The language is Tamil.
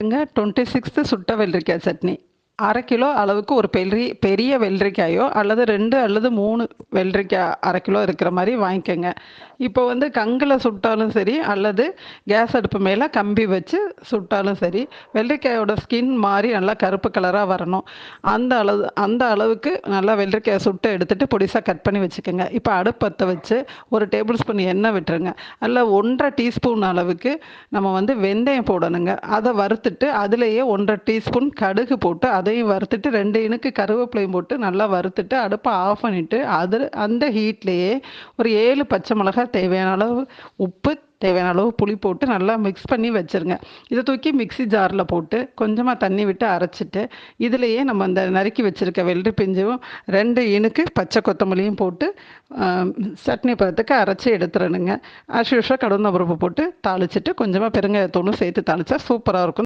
பாருங்க. டுவெண்ட்டி சிக்ஸ்த்து சுட்ட வெள்ளரிக்காய் சட்னி? அரை கிலோ அளவுக்கு ஒரு பெரிய பெரிய வெள்ளரிக்காயோ அல்லது ரெண்டு அல்லது மூணு வெள்ளரிக்காய் அரை கிலோ இருக்கிற மாதிரி வாங்கிக்கோங்க இப்போ வந்து கங்கில் சுட்டாலும் சரி, அல்லது கேஸ் அடுப்பு மேலே கம்பி வச்சு சுட்டாலும் சரி, வெள்ளரிக்காயோட ஸ்கின் மாதிரி நல்லா கருப்பு கலராக வரணும். அந்த அளவு அந்த அளவுக்கு நல்லா வெள்ளரிக்காயை சுட்டு எடுத்துகிட்டு பொடிசாக கட் பண்ணி வச்சுக்கோங்க இப்போ அடுப்பத்தை வச்சு ஒரு டேபிள் ஸ்பூன் எண்ணெய் விட்டுருங்க. அல்ல ஒன்றரை டீஸ்பூன் அளவுக்கு நம்ம வந்து வெந்தயம் போடணுங்க. அதை வறுத்துட்டு அதிலேயே 1 1/2 டீஸ்பூன் கடுகு போட்டு அதையும் வறுத்துட்டு ரெண்டு இனுக்கு கருவேப்பிலையும் போட்டு நல்லா வறுத்துட்டு அடுப்பை ஆஃப் பண்ணிவிட்டு அது அந்த ஹீட்லேயே ஒரு ஏழு பச்சை மிளகாய் தேவையான அளவு உப்பு, தேவையான அளவு புளி போட்டு நல்லா மிக்ஸ் பண்ணி வச்சுருங்க. இதை தூக்கி மிக்ஸி ஜாரில் போட்டு கொஞ்சமாக தண்ணி விட்டு அரைச்சிட்டு இதுலேயே நம்ம அந்த நறுக்கி வச்சுருக்க வெள்ளரி பிஞ்சும், ரெண்டு இனுக்கு பச்சை கொத்தமல்லியும் போட்டு சட்னி பதத்துக்கு அரைச்சி எடுத்துறணுங்க. ஆஸ் யூசுவல் கடுகு, பருப்பு போட்டு தாளிச்சிட்டு கொஞ்சமாக பெருங்காயத்தூளும் சேர்த்து தாளிச்சா சூப்பராக இருக்கும்.